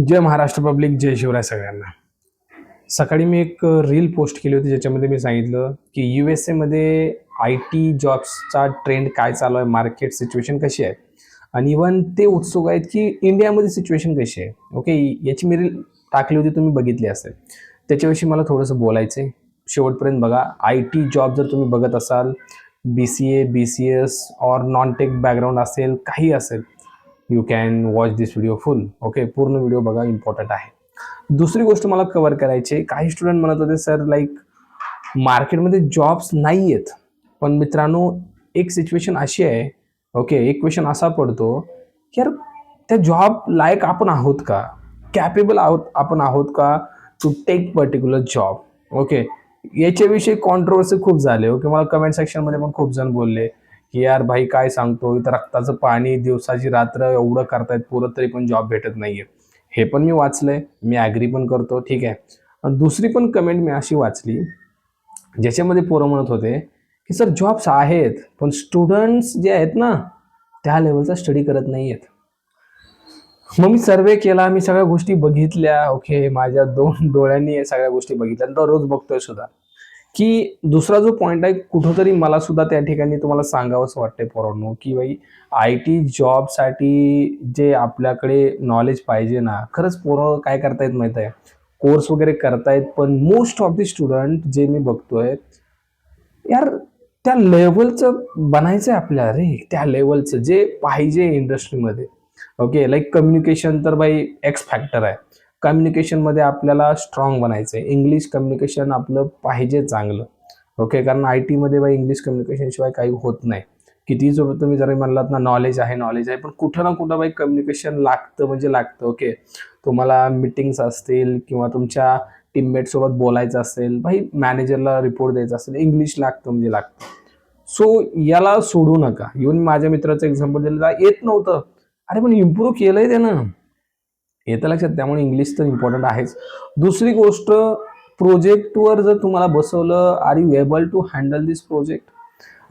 जय Maharashtra public जय शिवराय सगळ्यांना. सकाळी मी एक रील पोस्ट केली होती ज्याच्यामध्ये मी सांगितलं की यू एस एमध्ये आय टी जॉब्सचा ट्रेंड काय चालू आहे मार्केट सिच्युएशन कशी आहे? आणि इवन ते उत्सुक आहेत की इंडियामध्ये सिच्युएशन कशी आहे. ओके याची मी रील टाकली होती तुम्ही बघितली असेल. त्याच्याविषयी मला थोडंसं बोलायचं आहे शेवटपर्यंत बघा आय टी जॉब जर तुम्ही बघत असाल B C A B C S or non tech background असेल काही असेल you can watch this video full okay पूर्ण व्हिडिओ बघा इम्पॉर्टंट आहे. दुसरी गोष्ट मला कवर करायची आहे. काही स्टुडंट म्हणत होते सर लाईक मार्केटमध्ये जॉब्स नाही आहेत पण मित्रांनो एक सिच्युएशन अशी आहे. ओके एक क्वेश्चन असा पडतो की यार त्या जॉब लायक आपण आहोत का? कॅपेबल आहोत आपण आहोत का to take particular job okay याच्याविषयी कॉन्ट्रोवर्सी खूप झाले. ओके मला कमेंट सेक्शनमध्ये पण खूप जण बोलले. की यार भाई काय सांगतो इथं रक्ताचं पाणी दिवसाची रात्र एवढं करतायत पुरं तरी पण जॉब भेटत नाहीये. हे पण मी वाचलंय मी ॲग्री पण करतो ठीक आहे. आणि दुसरी पण कमेंट मी अशी वाचली ज्याच्यामध्ये पोरं म्हणत होते की सर जॉब्स आहेत पण स्टुडंट्स जे आहेत ना त्या लेवलचा स्टडी करत नाही आहेत मग मी सर्वे केला मी सगळ्या गोष्टी बघितल्या ओके माझ्या दोन डोळ्यांनी या सगळ्या गोष्टी बघितल्या आणि दररोज बघतोय सुद्धा. की दुसरा जो पॉईंट आहे कुठंतरी मला सुद्धा त्या ठिकाणी तुम्हाला सांगावंसं वाटतंय पोरांनो की बाई आय टी जॉबसाठी जे आपल्याकडे नॉलेज पाहिजे ना खरंच पोरं काय करतायत माहीत आहे? कोर्स वगैरे करतायत पण मोस्ट ऑफ द स्टुडंट जे मी बघतोय यार त्या लेवलचं बनायचं आहे आपल्याला रे त्या लेवलचं जे पाहिजे इंडस्ट्रीमध्ये ओके लाईक कम्युनिकेशन तर बाई एक्स फॅक्टर आहे. कम्युनिकेशनमध्ये आपल्याला स्ट्रॉंग बनायचं आहे इंग्लिश कम्युनिकेशन आपलं पाहिजे चांगलं. ओके कारण आय टीमध्ये बाई इंग्लिश कम्युनिकेशन शिवाय काही होत नाही. किती जो तुम्ही जरी म्हणलात ना नॉलेज आहे नॉलेज आहे पण कुठं ना कुठं बाई कम्युनिकेशन लागतं म्हणजे लागतं. ओके तुम्हाला मिटिंग्स असतील किंवा तुमच्या टीममेटसोबत बोलायचं असेल भाई मॅनेजरला रिपोर्ट द्यायचा असेल इंग्लिश लागतं म्हणजे लागतं. सो याला सोडू नका. इव्हन माझ्या मित्राचं एक्झाम्पल दिलं येत नव्हतं. अरे पण इम्प्रूव्ह केलंय त्यानं. येतं लक्षात त्यामुळे इंग्लिश तर इम्पॉर्टंट आहेच. दुसरी गोष्ट प्रोजेक्टवर जर तुम्हाला बसवलं are you able to handle this project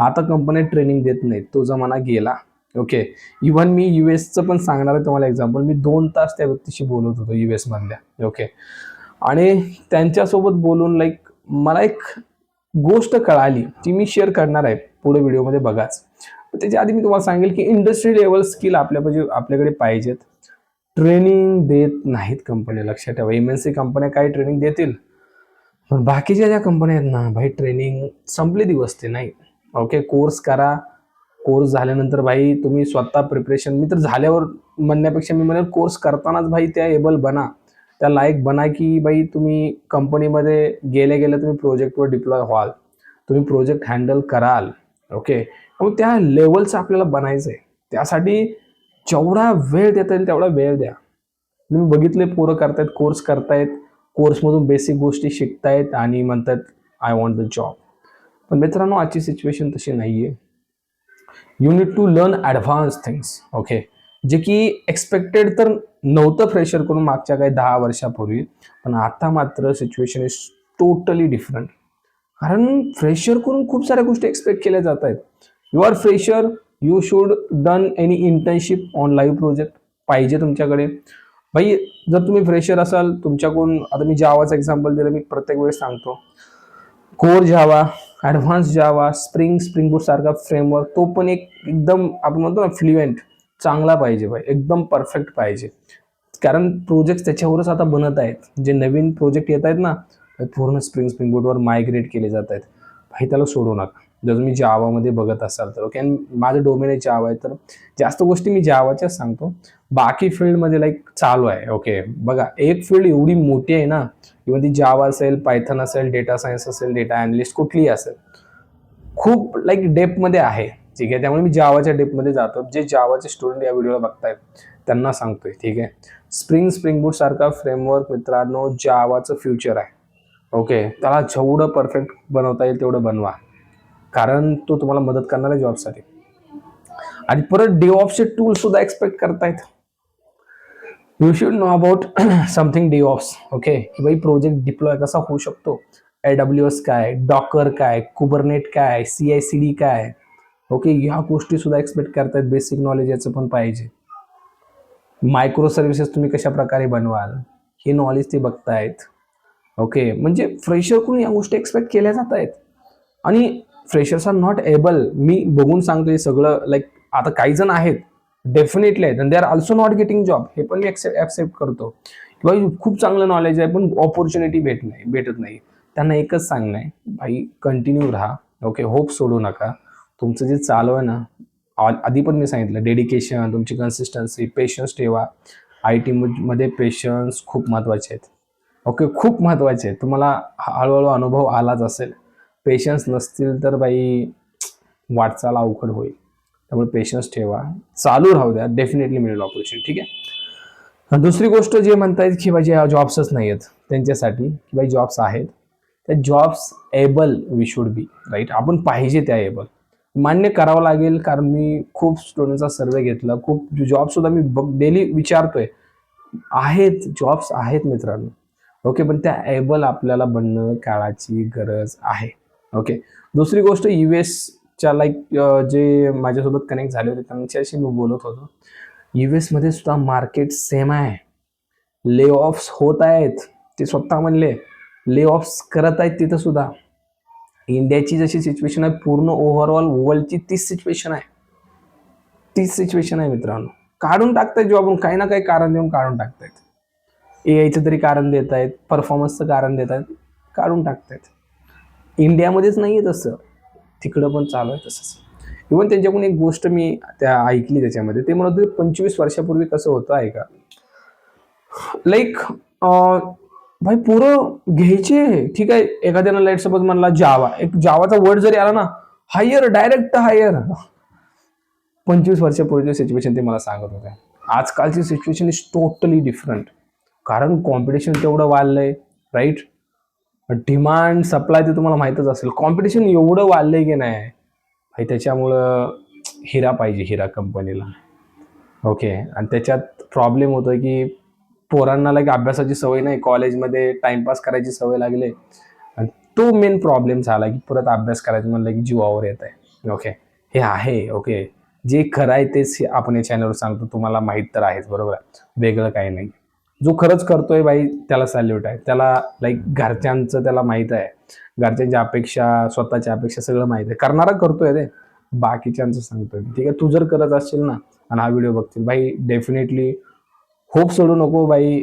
आता कंपनी ट्रेनिंग देत नाहीत तो जमाना गेला. ओके इव्हन मी यू एसचं पण सांगणार आहे तुम्हाला एक्झाम्पल मी दोन तास त्या व्यक्तीशी बोलत होतो यू एसमधल्या ओके आणि त्यांच्यासोबत बोलून लाईक मला एक गोष्ट कळाली ती मी शेअर करणार आहे. पुढे व्हिडिओमध्ये बघाच. त्याच्या आधी मी तुम्हाला सांगेल की इंडस्ट्री लेवल स्किल आपल्या पाहिजे आपल्याकडे पाहिजेत. ट्रेनिंग देत नाहीत कंपन्या. लक्षात ठेवा एम एन सी कंपन्या काही ट्रेनिंग देतील. पण बाकीच्या ज्या कंपन्या आहेत ना भाई ट्रेनिंग संपले दिवस ते नाही. ओके कोर्स करा. कोर्स झाल्यानंतर भाई तुम्ही स्वतः प्रिपरेशन मी तर झाल्यावर म्हणण्यापेक्षा मी म्हणेल कोर्स करतानाच भाई त्या एबल बना. त्या लायक बना की बाई तुम्ही कंपनीमध्ये गेले गेले तुम्ही प्रोजेक्टवर डिप्लॉय व्हाल. तुम्ही प्रोजेक्ट हँडल कराल. ओके मग त्या लेवलचं आपल्याला बनायचं आहे त्यासाठी जेवढा वेळ देता येईल तेवढा वेळ द्या. तुम्ही बघितले पोरं करतायत कोर्स करतायत कोर्समधून बेसिक गोष्टी शिकतायत आणि म्हणतात आय वॉन्ट द जॉब पण मित्रांनो आजची सिच्युएशन तशी नाही आहे you need to learn advance things okay जे की एक्सपेक्टेड तर नव्हतं फ्रेशर करून मागच्या काही दहा वर्षापूर्वी पण आता मात्र सिच्युएशन इज टोटली डिफरंट कारण फ्रेशर करून खूप साऱ्या गोष्टी एक्सपेक्ट केल्या जात आहेत. You are fresher you should done any internship on live project पाहिजे तुमच्याकडे. भाई जर तुम्ही फ्रेशर असाल तुमच्याकडून आता मी जावाचं एक्झाम्पल दिलं मी प्रत्येक वेळेस सांगतो. Core Java advance Java spring spring boot सारखा फ्रेमवर्क तो पण एक एकदम आपण म्हणतो ना फ्लुएंट चांगला पाहिजे भाई एकदम परफेक्ट पाहिजे. कारण प्रोजेक्ट त्याच्यावरच आता बनत आहेत. जे नवीन प्रोजेक्ट येत आहेत ना ते पूर्ण स्प्रिंग स्प्रिंग बूटवर मायग्रेट केले जात आहेत. भाई त्याला सोडू नका. जर तुम्ही जावामध्ये बघत असाल तर ओके आणि माझं डोमेन आहे जावा आहे तर जास्त गोष्टी मी जावाच्याच सांगतो. बाकी फील्डमध्ये लाईक चालू आहे ओके बघा एक फील्ड एवढी मोठी आहे ना किंवा ती जावा असेल पायथन असेल डेटा सायन्स असेल डेटा अनालिस्ट कुठलीही असेल खूप लाईक डेपमध्ये आहे ठीक आहे? त्यामुळे मी जावाच्या डेपमध्ये जातो. जे जावाचे स्टुडंट या व्हिडिओला बघतायत त्यांना सांगतोय ठीक आहे? स्प्रिंग स्प्रिंग बूट सारखा फ्रेमवर्क मित्रांनो जावाचं फ्युचर आहे ओके त्याला जेवढं परफेक्ट बनवता येईल तेवढं बनवा. कारण तो तुम्हाला मदत करणार आहे जॉबसाठी. आणि परत डे ऑफचे टूल सुद्धा एक्सपेक्ट करतायत. You should know about something day offs okay की बाई प्रोजेक्ट डिप्लॉय कसा होऊ शकतो? ए डब्ल्यू एस काय डॉकर काय कुबरनेट काय सी आय सी डी काय? ओके ह्या गोष्टी सुद्धा एक्सपेक्ट करतायत बेसिक नॉलेज याचं पण पाहिजे. मायक्रो सर्व्हिसेस तुम्ही कशा प्रकारे बनवाल हे नॉलेज ते बघतायत. ओके म्हणजे फ्रेशरकडून या गोष्टी एक्सपेक्ट केल्या जात आहेत आणि फ्रेशर्स आर नॉट एबल मी बघून सांगतो हे सगळं लाईक आता काही जण आहेत डेफिनेटली आहेत आणि they are also not getting job हे पण मी ॲक्सेप्ट करतो. किंवा खूप चांगलं नॉलेज आहे पण ऑपॉर्च्युनिटी भेट नाही भेटत नाही. त्यांना एकच सांगणं आहे भाई कंटिन्यू राहा. ओके होप सोडू नका. तुमचं जे चालू आहे ना आधी पण मी सांगितलं डेडिकेशन तुमची कन्सिस्टन्सी पेशन्स ठेवा. आय टी मध्ये पेशन्स खूप महत्त्वाचे आहेत. ओके खूप महत्त्वाचे आहेत. तुम्हाला हळूहळू अनुभव आलाच असेल. पेशन्स नसतील तर बाई वाटचाल अवघड होईल. त्यामुळे पेशन्स ठेवा. चालू राहू द्या. डेफिनेटली मिळेल ऑपरेशन ठीक आहे? दुसरी गोष्ट जे म्हणतायत की बाई जॉब्सच नाही आहेत त्यांच्यासाठी की बाई जॉब्स आहेत. त्या jobs able we should be right आपण पाहिजे त्या एबल मान्य करावं लागेल कारण मी खूप स्टुडंटचा सर्वे घेतला. खूप जॉबसुद्धा मी बघ डेली विचारतोय. आहेत जॉब्स आहेत मित्रांनो. ओके पण त्या एबल आपल्याला बनणं काळाची गरज आहे. ओके दुसरी गोष्ट यू एसच्या लाईक जे माझ्यासोबत कनेक्ट झाले होते त्यांच्याशी मी बोलत होतो. यू एसमध्ये सुद्धा मार्केट सेम आहे. ले ऑफ्स होत आहेत ते स्वतः म्हणले. ले ऑफ्स करत आहेत तिथं सुद्धा. इंडियाची जशी सिच्युएशन आहे पूर्ण ओव्हरऑल वर्ल्डची तीच सिच्युएशन आहे. तीच सिच्युएशन आहे मित्रांनो. काढून टाकतायत जॉबून काही ना काही कारण देऊन काढून टाकतायत. ए आयचं तरी कारण देत आहेत परफॉर्मन्सचं कारण देत आहेत काढून टाकतायत. इंडियामध्येच नाही आहे तसं. तिकडं पण चालू आहे तसंच. इवन त्यांच्याकडून एक गोष्ट मी त्या ऐकली त्याच्यामध्ये. ते म्हणत होते पंचवीस वर्षापूर्वी कसं होतं आहे का? लाईक भाई पोरं घ्यायचे ठीक आहे एखाद्यानं लाइट सपोज म्हणला जावा एक जावाचा वर्ड जरी आला ना हायर डायरेक्ट हायर पंचवीस वर्षापूर्वीची सिच्युएशन ते मला सांगत होते. आजकालची सिच्युएशन इज टोटली डिफरंट कारण कॉम्पिटिशन तेवढं वाढलंय राईट डिमांड सप्लाय ते तुम्हाला माहीतच असेल. कॉम्पिटिशन एवढं वाढलंय की नाही भाई त्याच्यामुळं हिरा पाहिजे हिरा कंपनीला. ओके आणि त्याच्यात प्रॉब्लेम होतोय की पोरांना लाईक अभ्यासाची सवय नाही कॉलेजमध्ये टाइमपास करायची सवय लागली. आणि तो मेन प्रॉब्लेम झाला की परत अभ्यास करायचं म्हणलं की जीवावर येत आहे. ओके हे आहे ओके जे खरं आहे तेच आपण या चॅनलवर सांगतो. तुम्हाला माहीत तर आहेच बरोबर? आहे वेगळं काही नाही. जो खरंच करतोय बाई त्याला सॅल्यूट आहे. त्याला लाईक घरच्यांचं त्याला माहीत आहे. घरच्यांच्या अपेक्षा स्वतःच्या अपेक्षा सगळं माहीत आहे. करणारा करतोय रे. बाकीच्यांचं सांगतोय ठीक आहे? तू जर करत असशील ना आणि हा व्हिडिओ बघतील. बाई डेफिनेटली होप सोडू नको बाई.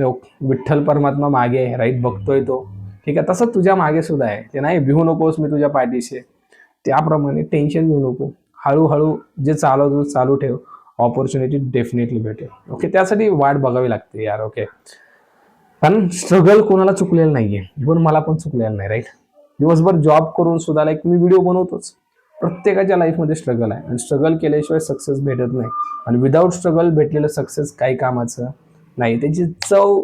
विठ्ठल परमात्मा मागे आहे राईट बघतोय तो. ठीक आहे? तसं तुझ्या मागे सुद्धा आहे. ते नाही भिवू नकोस मी तुझ्या पाठीशी. आहे. त्याप्रमाणे टेन्शन घेऊ नको. हळूहळू जे चालवतो चालू ठेव. ऑपॉर्च्युनिटी डेफिनेटली भेटेल. ओके त्यासाठी वाट बघावी लागते यार ओके कारण स्ट्रगल कोणाला चुकलेलं नाहीये. इव्हन मला पण चुकलेलं नाही राईट दिवसभर जॉब करून सुद्धा लाईक मी व्हिडिओ बनवतोच. प्रत्येकाच्या लाईफमध्ये स्ट्रगल आहे. आणि स्ट्रगल केल्याशिवाय सक्सेस भेटत नाही. आणि विदाऊट स्ट्रगल भेटलेलं सक्सेस काही कामाचं नाही. त्याची चव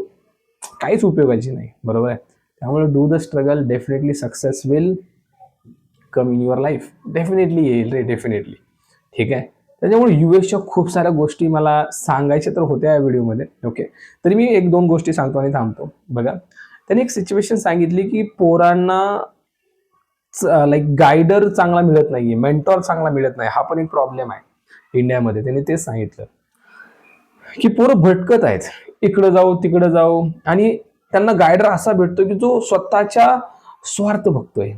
काहीच उपयोगाची नाही. बरोबर आहे? त्यामुळे do the struggle definitely success will come in your life definitely येईल रे डेफिनेटली ठीक आहे? त्याच्यामुळे यू एसच्या खूप साऱ्या गोष्टी मला सांगायच्या तर होत्या या व्हिडिओमध्ये. ओके तरी मी एक दोन गोष्टी सांगतो आणि थांबतो. बघा. त्यांनी एक सिच्युएशन सांगितली की पोरांना लाईक गायडर चांगला मिळत नाहीये मेंटॉर चांगला मिळत नाही. हा पण एक प्रॉब्लेम आहे इंडियामध्ये. त्यांनी तेच सांगितलं. की पोरं भटकत आहेत. इकडं जाऊ तिकडं जाऊ. आणि त्यांना गायडर असा भेटतो की जो स्वतःच्या स्वार्थ बघतोय.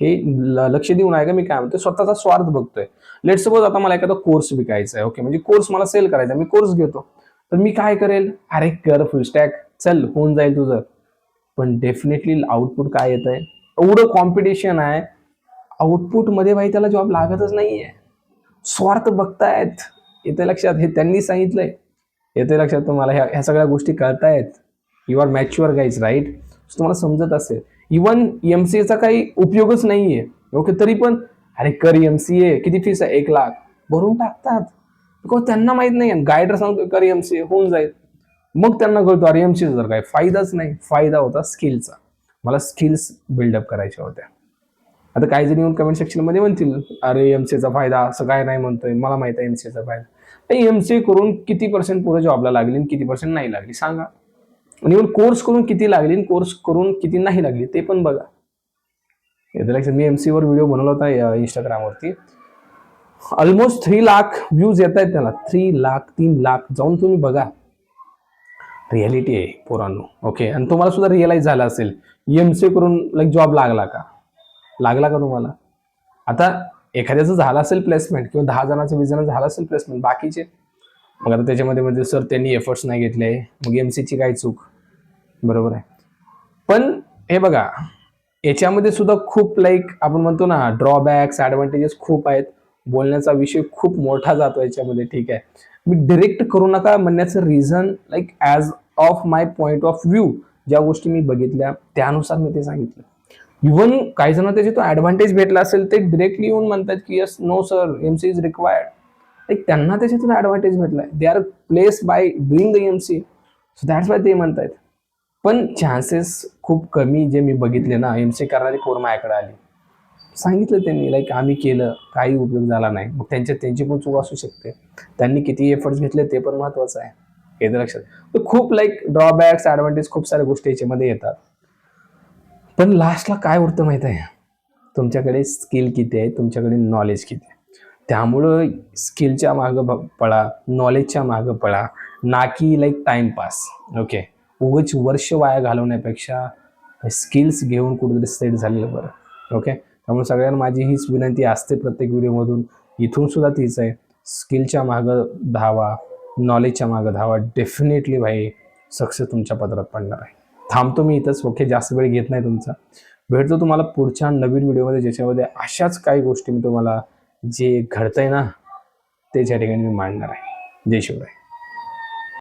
हे ल- लक्ष देऊन आहे का? मी काय म्हणतो स्वतःचा स्वार्थ बघतोय. लेट सपोज आता मला एखादा कोर्स विकायचा आहे ओके म्हणजे कोर्स मला सेल करायचा आहे, मी कोर्स घेतो. तर मी काय करेल? अरे कर फुल स्टॅक चल होऊन जाईल तुझं. पण डेफिनेटली आउटपुट काय येत आहे एवढं कॉम्पिटिशन आहे. आउटपुटमध्ये भाई त्याला जॉब लागतच नाहीये. स्वार्थ बघतायत. येते लक्षात. हे त्यांनी सांगितलंय. येते लक्षात तुम्हाला ह्या ह्या सगळ्या गोष्टी कळतायत. You are mature guys right तुम्हाला समजत असेल. इवन एम सी एचा काही उपयोगच नाहीये. ओके तरी पण अरे कर एम सी ए किती फीस आहे? एक लाख. भरून टाकतात. बिकॉज त्यांना माहीत नाही गायडर सांगतो कर एम सी ए होऊन जाईल. मग त्यांना कळतो अरे एम सी जर काय फायदाच नाही. फायदा होता स्किलचा मला स्किल्स बिल्डअप करायच्या होत्या. आता काही जण येऊन कमेंट सेक्शनमध्ये म्हणतील अरे एम चा फायदा असं काय नाही म्हणतोय. मला माहीत आहे एम चा फायदा. एम सी करून किती पर्सेंट पुढे जॉबला लागली आणि किती पर्सेंट नाही लागली सांगा. आणि इव्हन कोर्स करून किती लागली आणि कोर्स करून किती नाही लागली ते पण बघा. येतं लक्षात मी एम वर व्हिडिओ बनवला होता इंस्टाग्रामवरती ऑलमोस्ट थ्री लाख व्ह्यूज येत आहेत त्याला. थ्री लाख तीन लाख जाऊन तुम्ही बघा. रियालिटी आहे पोरांनो. ओके आणि तुम्हाला सुद्धा रिअलाईज झालं असेल. एम सी करून लाईक जॉब लागला का? लागला का तुम्हाला? आता एखाद्याचं झालं असेल प्लेसमेंट किंवा दहा जणांचं वीस जणांचं झालं असेल प्लेसमेंट बाकीचे मग आता त्याच्यामध्ये म्हणजे सर त्यांनी एफर्ट्स नाही घेतले. मग एम सीची काय चूक? बरोबर आहे. पण हे बघा याच्यामध्ये सुद्धा खूप लाईक आपण म्हणतो ना ड्रॉबॅक्स ॲडव्हान्टेजेस खूप आहेत. बोलण्याचा विषय खूप मोठा जातो याच्यामध्ये ठीक आहे. मी डिरेक्ट करू नका म्हणण्याचं reason like as of my point of view ज्या गोष्टी मी बघितल्या त्यानुसार मी ते सांगितलं. इव्हन काही जण त्याचे तो ॲडव्हान्टेज भेटला असेल ते डिरेक्टली येऊन म्हणतात की yes no sir M C is required like त्यांना त्याच्यातून advantage भेटलाय. They are place by doing the M C so that's why ते म्हणतायत. पण चान्सेस खूप कमी जे मी बघितले ना एम सी करणारी पोर माझ्याकडे आली. सांगितलं त्यांनी लाईक आम्ही केलं काही उपयोग झाला नाही. मग त्यांच्या त्यांची पण चूक असू शकते. त्यांनी किती एफर्ट्स घेतले ते पण महत्वाचं आहे. हे तर लक्षात. तर खूप लाईक ड्रॉबॅक्स ॲडव्हान्टेज खूप साऱ्या गोष्टी याच्यामध्ये येतात. पण लास्टला काय उरतं माहीत आहे? तुमच्याकडे स्किल किती आहे? तुमच्याकडे नॉलेज किती आहे? त्यामुळं स्किलच्या मागं ब- पळा नॉलेजच्या मागं पळा. ना की लाईक टाइमपास ओके उगाच वर्ष वाया घालवण्यापेक्षा स्किल्स घेऊन कुठेतरी सेट झालेलं बरं. ओके त्यामुळे सगळ्यांना माझी हीच विनंती असते प्रत्येक व्हिडिओमधून. इथून सुद्धा तीच आहे. स्किलच्या मागं धावा. नॉलेजच्या मागं धावा. डेफिनेटली भाई सक्सेस तुमच्या पदरात पडणार आहे. थांबतो मी इथंच. ओके जास्त वेळ घेत नाही तुमचा. भेटतो तुम्हाला पुढच्या नवीन व्हिडिओमध्ये. ज्याच्यामध्ये अशाच काही गोष्टी मी तुम्हाला जे घडतंय ना ते त्या ठिकाणी मी मांडणार आहे. जय शिवराय.